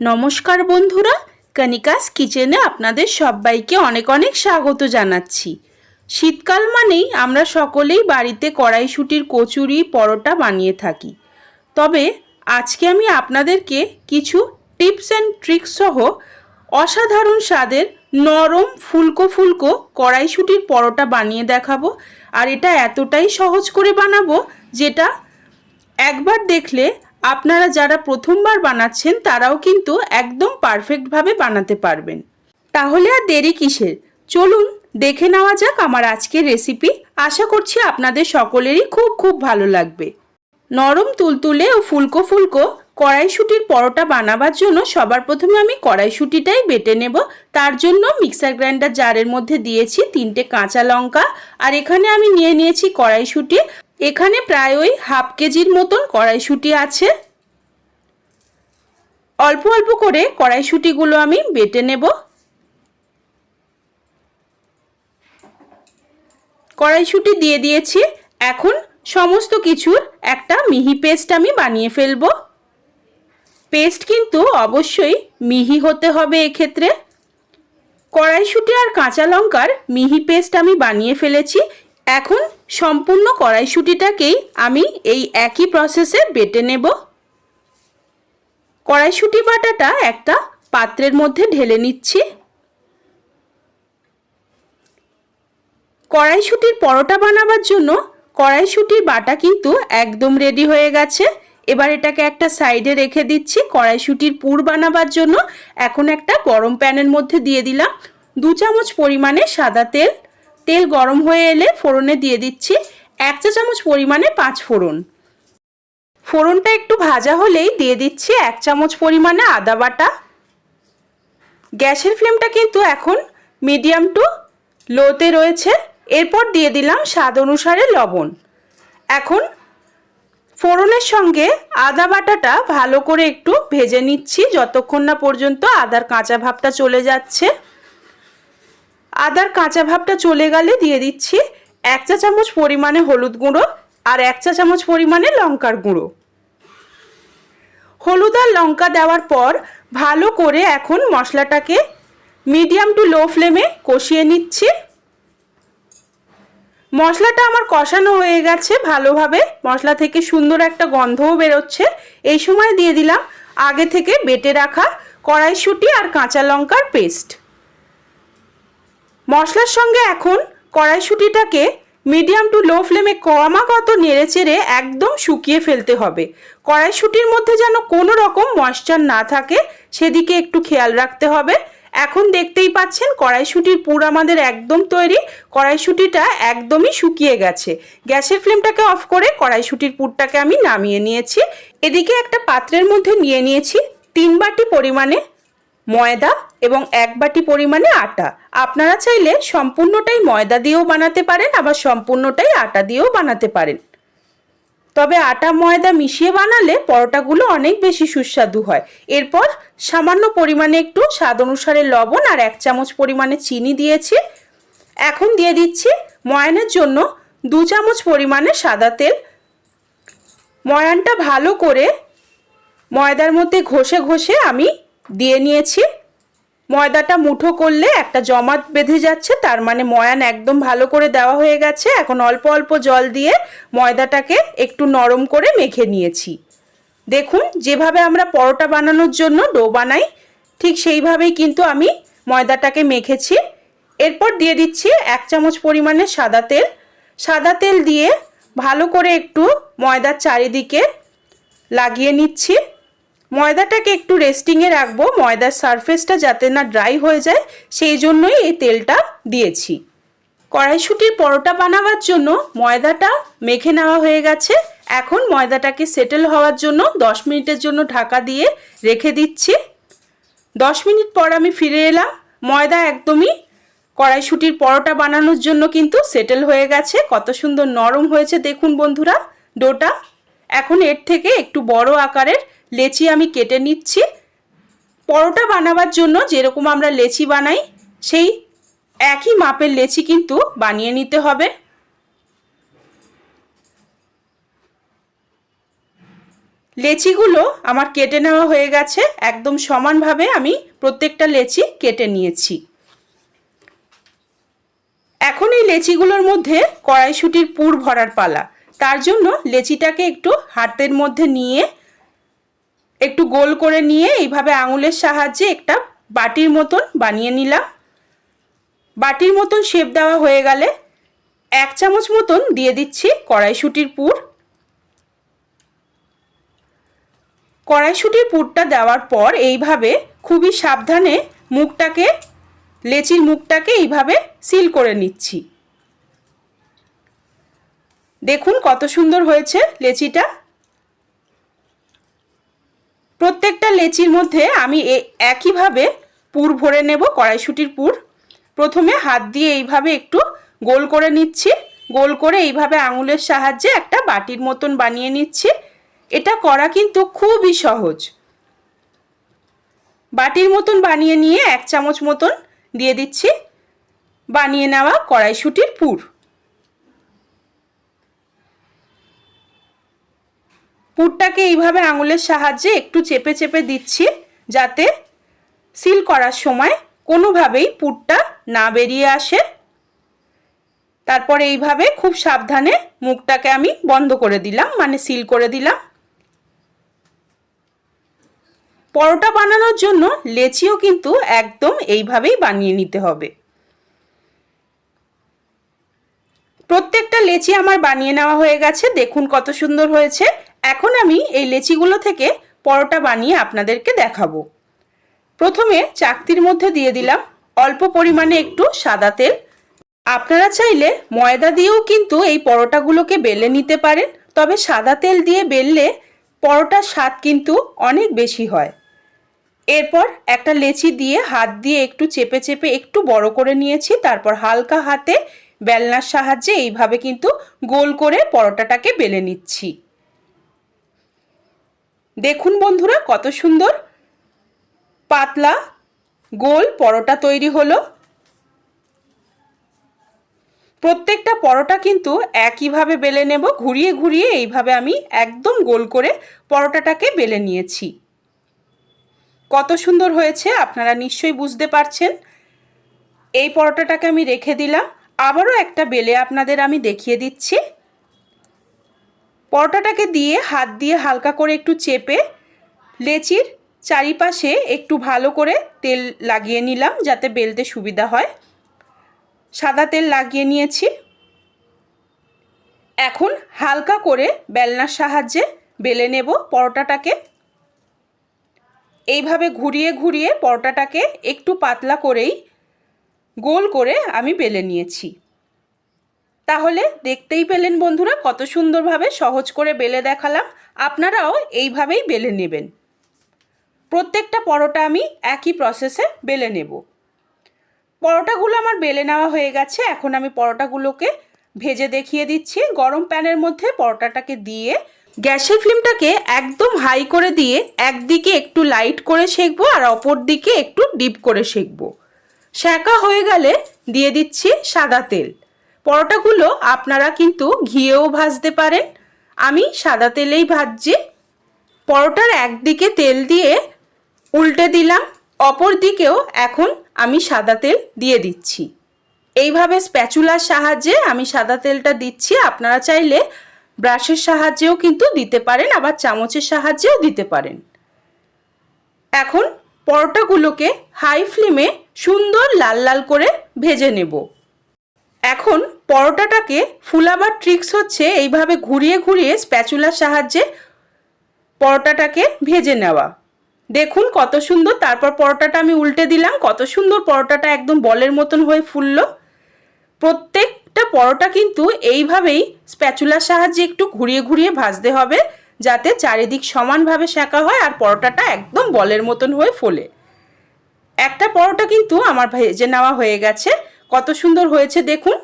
নমস্কার বন্ধুরা কনিকাস কিচেনে আপনাদের সবাইকে অনেক অনেক স্বাগত জানাচ্ছি। শীতকাল মানেই আমরা সকলেই বাড়িতে কড়াইশুটির কচুরি, পরোটা বানিয়ে থাকি। তবে আজকে আমি আপনাদেরকে কিছু টিপস অ্যান্ড ট্রিক্স সহ অসাধারণ স্বাদের নরম ফুলকো ফুলকো কড়াইশুটির পরোটা বানিয়ে দেখাবো। আর এটা এতটাই সহজ করে বানাবো যেটা একবার দেখলে আপনারা যারা প্রথমবার বানাচ্ছেন, তারাও কিন্তু একদম পারফেক্টভাবে বানাতে পারবেন। তাহলে আর দেরি কিসের? চলুন, দেখে নেওয়া যাক আমার আজকের রেসিপি। আশা করছি আপনাদের সকলেরই খুব খুব ভালো লাগবে। নরম তুলতুলে ও ফুলকো ফুলকো কড়াইশুটির পরোটা বানাবার জন্য সবার প্রথমে আমি কড়াইশুটিটাই বেটে নেব। তার জন্য মিক্সার গ্রাইন্ডার জারের মধ্যে দিয়েছি তিনটে কাঁচা লঙ্কা। আর এখানে আমি নিয়ে নিয়েছি কড়াইশুটি। এখানে প্রায় ওই হাফ কেজির মতন কড়াইশুটি আছে। অল্প অল্প করে কড়াইশুটিগুলো আমি বেটে নেব। কড়াইশুটি দিয়ে দিয়েছি। এখন সমস্ত কিছুর একটা মিহি পেস্ট আমি বানিয়ে ফেলব। পেস্ট কিন্তু অবশ্যই মিহি হতে হবে এক্ষেত্রে। কড়াইশুটি আর কাঁচা লঙ্কার মিহি পেস্ট আমি বানিয়ে ফেলেছি। এখন সম্পূর্ণ কড়াইশুটিটাকেই আমি এই একই প্রসেসে বেটে নেব। কড়াইশুটি বাটাটা একটা পাত্রের মধ্যে ঢেলে নিচ্ছি। কড়াইশুটির পরোটা বানাবার জন্য কড়াইশুটির বাটা কিন্তু একদম রেডি হয়ে গেছে। এবার এটাকে একটা সাইডে রেখে দিচ্ছি কড়াইশুটির পুর বানাবার জন্য। এখন একটা গরম প্যানের মধ্যে দিয়ে দিলাম। দু চামচ পরিমাণে সাদা তেল। তেল গরম হয়ে এলে ফোড়নে দিয়ে দিচ্ছি এক চা চামচ পরিমাণে পাঁচ ফোড়ন। ফোড়নটা একটু ভাজা হলেই দিয়ে দিচ্ছি এক চামচ পরিমাণে আদা বাটা। গ্যাসের ফ্লেমটা কিন্তু এখন মিডিয়াম টু লোতে রয়েছে। এরপর দিয়ে দিলাম স্বাদ অনুসারে লবণ। এখন ফোড়নের সঙ্গে আদা বাটাটা ভালো করে একটু ভেজে নিচ্ছি, যতক্ষণ না পর্যন্ত আদার কাঁচা ভাবটা চলে যাচ্ছে। আদার কাঁচা ভাবটা চলে গেলে দিয়ে দিচ্ছি এক চা চামচ পরিমাণে হলুদ গুঁড়ো আর এক চা চামচ পরিমাণে লঙ্কার গুঁড়ো। হলুদ আর লঙ্কা দেওয়ার পর ভালো করে এখন মশলাটাকে মিডিয়াম টু লো ফ্লেমে কষিয়ে নিচ্ছি। মশলাটা আমার কষানো হয়ে গেছে ভালোভাবে। মশলা থেকে সুন্দর একটা গন্ধও বেরোচ্ছে। এই সময় দিয়ে দিলাম আগে থেকে বেটে রাখা কড়াইশুঁটি আর কাঁচা লঙ্কার পেস্ট। মশলার সঙ্গে এখন কড়াইশুঁটিটাকে মিডিয়াম টু লো ফ্লেমে ক্রমাগত নেড়ে চেড়ে একদম শুকিয়ে ফেলতে হবে। কড়াইশুঁটির মধ্যে যেন কোনো রকম ময়শ্চার না থাকে, সেদিকে একটু খেয়াল রাখতে হবে। এখন দেখতেই পাচ্ছেন কড়াইশুঁটির পুর আমাদের একদম তৈরি, কড়াইশুঁটিটা একদমই শুকিয়ে গেছে। গ্যাসের ফ্লেমটাকে অফ করে কড়াইশুঁটির পুরটাকে আমি নামিয়ে নিয়েছি। এদিকে একটা পাত্রের মধ্যে নিয়ে নিয়েছি তিন বাটি পরিমাণে ময়দা এবং এক বাটি পরিমাণে আটা। আপনারা চাইলে সম্পূর্ণটাই ময়দা দিয়েও বানাতে পারেন, আবার সম্পূর্ণটাই আটা দিয়েও বানাতে পারেন। তবে আটা, ময়দা মিশিয়ে বানালে পরোটাগুলো অনেক বেশি সুস্বাদু হয়। এরপর সামান্য পরিমাণে একটু স্বাদ অনুসারে লবণ আর এক চামচ পরিমাণে চিনি দিয়েছি। এখন দিয়ে দিচ্ছি ময়ানের জন্য দু চামচ পরিমাণে সাদা তেল। ময়ানটা ভালো করে ময়দার মধ্যে ঘষে ঘষে আমি দিয়ে নিয়েছি। ময়দাটা মুঠো করলে একটা জমাট বেঁধে যাচ্ছে, তার মানে ময়ান একদম ভালো করে দেওয়া হয়ে গেছে। এখন অল্প অল্প জল দিয়ে ময়দাটাকে একটু নরম করে মেখে নিয়েছি। দেখুন, যেভাবে আমরা পরোটা বানানোর জন্য ডো বানাই, ঠিক সেইভাবেই কিন্তু আমি ময়দাটাকে মেখেছি। এরপর দিয়ে দিচ্ছি এক চামচ পরিমাণে সাদা তেল। সাদা তেল দিয়ে ভালো করে একটু ময়দার চারিদিকে লাগিয়ে নিচ্ছি। ময়দাটাকে একটু রেস্টিংয়ে রাখব। ময়দার সারফেসটা যাতে না ড্রাই হয়ে যায়, সেই জন্যই এই তেলটা দিয়েছি। কড়াইশুটির পরোটা বানাবার জন্য ময়দাটা মেখে নেওয়া হয়ে গেছে। এখন ময়দাটাকে সেটেল হওয়ার জন্য দশ মিনিটের জন্য ঢাকা দিয়ে রেখে দিচ্ছি। দশ মিনিট পর আমি ফিরে এলাম। ময়দা একদমই কড়াইশুটির পরোটা বানানোর জন্য কিন্তু সেটেল হয়ে গেছে। কত সুন্দর নরম হয়েছে, দেখুন বন্ধুরা, ডোটা। এখন এর থেকে একটু বড় আকারের লেচি আমি কেটে নিচ্ছি। পরোটা বানাবার জন্য যেরকম আমরা লেচি বানাই, সেই একই মাপের লেচি কিন্তু বানিয়ে নিতে হবে। লেচিগুলো আমার কেটে নেওয়া হয়ে গেছে। একদম সমানভাবে আমি প্রত্যেকটা লেচি কেটে নিয়েছি। এখন এই লেচিগুলোর মধ্যে কড়াইশুটির পুর ভরার পালা। তার জন্য লেচিটাকে একটু হাতের মধ্যে নিয়ে একটু গোল করে নিয়ে এইভাবে আঙুলের সাহায্যে একটা বাটির মতন বানিয়ে নিলাম। বাটির মতন শেপ দেওয়া হয়ে গেলে এক চামচ মতন দিয়ে দিচ্ছি কড়াইশুটির পুর। কড়াইশুটির পুরটা দেওয়ার পর এইভাবে খুবই সাবধানে মুখটাকে, লেচির মুখটাকে এইভাবে সিল করে নিচ্ছি। দেখুন কত সুন্দর হয়েছে লেচিটা। প্রত্যেকটা লেচির মধ্যে আমি একইভাবে পুর ভরে নেব, কড়াইশুটির পুর। প্রথমে হাত দিয়ে এইভাবে একটু গোল করে নিচ্ছি। গোল করে এইভাবে আঙুলের সাহায্যে একটা বাটির মতন বানিয়ে নিচ্ছি। এটা করা কিন্তু খুবই সহজ। বাটির মতন বানিয়ে নিয়ে এক চামচ মতন দিয়ে দিচ্ছি। বানিয়ে নেওয়া কড়াইশুটির পুর। পুরটাকে এইভাবে আঙুলের সাহায্যে একটু চেপে চেপে দিচ্ছি, যাতে সিল করার সময় কোনোভাবেই পুরটা না বেরিয়ে আসে। তারপরে এইভাবে খুব সাবধানে মুখটাকে আমি বন্ধ করে দিলাম মানে সিল করে দিলাম। পরোটা বানানোর জন্য লেচিও কিন্তু একদম এইভাবেই বানিয়ে নিতে হবে। প্রত্যেকটা লেচি আমার বানিয়ে নেওয়া হয়ে গেছে, দেখুন কত সুন্দর হয়েছে। এখন আমি এই লেচিগুলো থেকে পরোটা বানিয়ে আপনাদেরকে দেখাবো। প্রথমে চাকতির মধ্যে দিয়ে দিলাম অল্প পরিমাণে একটু সাদা তেল। আপনারা চাইলে ময়দা দিয়েও কিন্তু এই পরোটাগুলোকে বেলে নিতে পারেন, তবে সাদা তেল দিয়ে বেললে পরোটার স্বাদ কিন্তু অনেক বেশি হয়। এরপর একটা লেচি দিয়ে হাত দিয়ে একটু চেপে চেপে একটু বড় করে নিয়েছি, তারপর হালকা হাতে বেলনার সাহায্যে এইভাবে কিন্তু গোল করে পরোটাটাকে বেলে নিচ্ছি। দেখুন বন্ধুরা, কত সুন্দর। পাতলা, গোল পরোটা তৈরি হলো। প্রত্যেকটা পরোটা কিন্তু একইভাবে বেলে নেব, ঘুরিয়ে ঘুরিয়ে এইভাবে আমি একদম গোল করে পরোটাটাকে বেলে নিয়েছি। কত সুন্দর হয়েছে, আপনারা নিশ্চয়ই বুঝতে পারছেন। এই পরোটাটাকে আমি রেখে দিলাম। আবারও একটা বেলে আপনাদের আমি দেখিয়ে দিচ্ছি। পরোটাটাকে দিয়ে হাত দিয়ে হালকা করে একটু চেপে লেচির চারিপাশে একটু ভালো করে তেল লাগিয়ে নিলাম যাতে বেলতে সুবিধা হয়। সাদা তেল লাগিয়ে নিয়েছি। এখন হালকা করে বেলনার সাহায্যে বেলে নেব পরোটাটাকে। এইভাবে ঘুরিয়ে ঘুরিয়ে পরোটাটাকে একটু পাতলা করেই গোল করে আমি বেলে নিয়েছি। তাহলে দেখতেই পেলেন বন্ধুরা কত সুন্দরভাবে সহজ করে বেলে দেখালাম। আপনারাও এইভাবেই বেলে নেবেন। প্রত্যেকটা পরোটা আমি একই প্রসেসে বেলে নেব। পরোটাগুলো আমার বেলে নেওয়া হয়ে গেছে। এখন আমি পরোটাগুলোকে ভেজে দেখিয়ে দিচ্ছি। গরম প্যানের মধ্যে পরোটাটাকে দিয়ে গ্যাসের ফ্লেমটাকে একদম হাই করে দিয়ে একদিকে একটু লাইট করে সেঁকবো আর অপর দিকে একটু ডিপ করে সেঁকবো। সেঁকা হয়ে গেলে দিয়ে দিচ্ছি সাদা তেল। পরোটাগুলো আপনারা কিন্তু ঘিয়েও ভাজতে পারেন। আমি সাদা তেলেই ভাজছি। পরোটার একদিকে তেল দিয়ে উল্টে দিলাম, অপর দিকেও এখন আমি সাদা তেল দিয়ে দিচ্ছি। এইভাবে স্প্যাচুলার সাহায্যে আমি সাদা তেলটা দিচ্ছি। আপনারা চাইলে ব্রাশের সাহায্যেও কিন্তু দিতে পারেন, আবার চামচের সাহায্যেও দিতে পারেন। এখন পরোটাগুলোকে হাই ফ্লেমে সুন্দর লাল লাল করে ভেজে নেব। এখন পরোটাটাকে ফুলাবার ট্রিক্স হচ্ছে এইভাবে ঘুরিয়ে ঘুরিয়ে স্প্যাচুলার সাহায্যে পরোটাটাকে ভেজে নেওয়া। দেখুন কত সুন্দর, তারপর পরোটাটা আমি উল্টে দিলাম, কত সুন্দর পরোটাটা একদম বলের মতন হয়ে ফুললো। প্রত্যেকটা পরোটা কিন্তু এইভাবেই স্প্যাচুলার সাহায্যে একটু ঘুরিয়ে ঘুরিয়ে ভাজতে হবে, যাতে চারিদিক সমানভাবে সেঁকা হয় আর পরোটাটা একদম বলের মতন হয়ে ফোলে। একটা পরোটা কিন্তু আমার ভেজে নেওয়া হয়ে গেছে। কত সুন্দর হয়েছে দেখুন।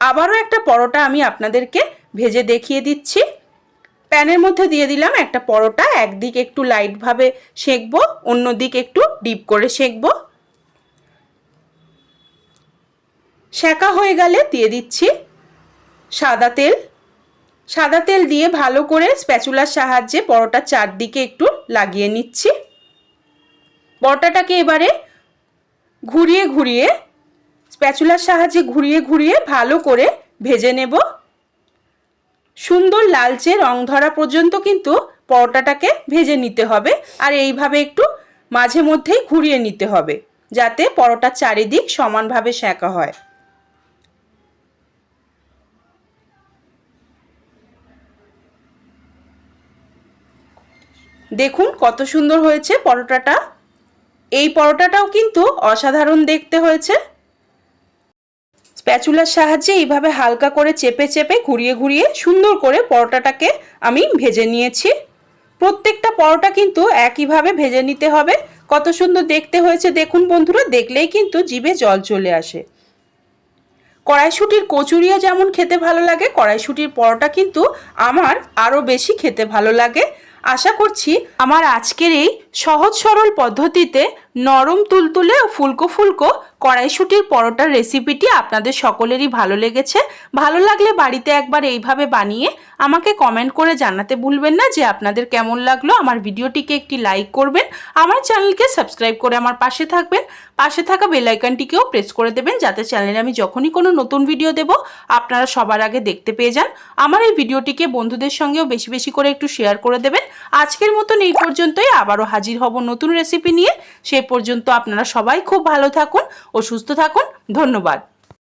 আবারও একটা পরোটা আমি আপনাদেরকে ভেজে দেখিয়ে দিচ্ছি। প্যানের মধ্যে দিয়ে দিলাম একটা পরোটা, একদিক একটু লাইটভাবে সেঁকবো, অন্যদিক একটু ডিপ করে সেঁকবো। সেঁকা হয়ে গেলে দিয়ে দিচ্ছি সাদা তেল। সাদা তেল দিয়ে ভালো করে স্প্যাচুলার সাহায্যে পরোটা চারদিকে একটু লাগিয়ে নিচ্ছি। পরোটাটাকে এবারে ঘুরিয়ে ঘুরিয়ে স্প্যাচুলার সাহায্যে ঘুরিয়ে ঘুরিয়ে ভালো করে ভেজে নেব। সুন্দর লালচে রং ধরা পর্যন্ত কিন্তু পরোটাটাকে ভেজে নিতে হবে আর এইভাবে একটু মাঝে মধ্যেই ঘুরিয়ে নিতে হবে যাতে পরোটার চারিদিক সমানভাবে সেঁকা হয়। দেখুন কত সুন্দর হয়েছে পরোটাটা। এই পরোটাটাও কিন্তু অসাধারণ দেখতে হয়েছে। স্প্যাচুলার সাহায্যে এইভাবে হালকা করে চেপে চেপে ঘুরিয়ে ঘুরিয়ে সুন্দর করে পরোটাটাকে আমি ভেজে নিয়েছি। প্রত্যেকটা পরোটা কিন্তু একইভাবে ভেজে নিতে হবে। কত সুন্দর দেখতে হয়েছে। দেখুন বন্ধুরা, দেখলেই কিন্তু জিভে জল চলে আসে। কড়াইশুটির কচুরিও যেমন খেতে ভালো লাগে, কড়াইশুটির পরোটা কিন্তু আমার আরও বেশি খেতে ভালো লাগে। আশা করছি আমার আজকের এই সহজ সরল পদ্ধতিতে নরম তুলতুলে ফুলকো ফুলকো কড়াইশুটির পরোটার রেসিপিটি আপনাদের সকলেরই ভালো লেগেছে। ভালো লাগলে বাড়িতে একবার এইভাবে বানিয়ে আমাকে কমেন্ট করে জানাতে ভুলবেন না যে আপনাদের কেমন লাগল। আমার ভিডিওটিকে একটি লাইক করবেন। আমার চ্যানেলকে সাবস্ক্রাইব করে আমার পাশে থাকবেন। পাশে থাকা বেলাইকানটিকেও প্রেস করে দেবেন যাতে চ্যানেলে আমি যখনই কোনো নতুন ভিডিও দেব, আপনারা সবার আগে দেখতে পেয়ে যান। আমার এই ভিডিওটিকে বন্ধুদের সঙ্গেও বেশি বেশি করে একটু শেয়ার করে দেবেন। আজকের মতন এই পর্যন্তই। আবারও হাজির হব নতুন রেসিপি নিয়ে। সে পর্যন্ত আপনারা সবাই খুব ভালো থাকুন। ও সুস্থ থাকুন ধন্যবাদ।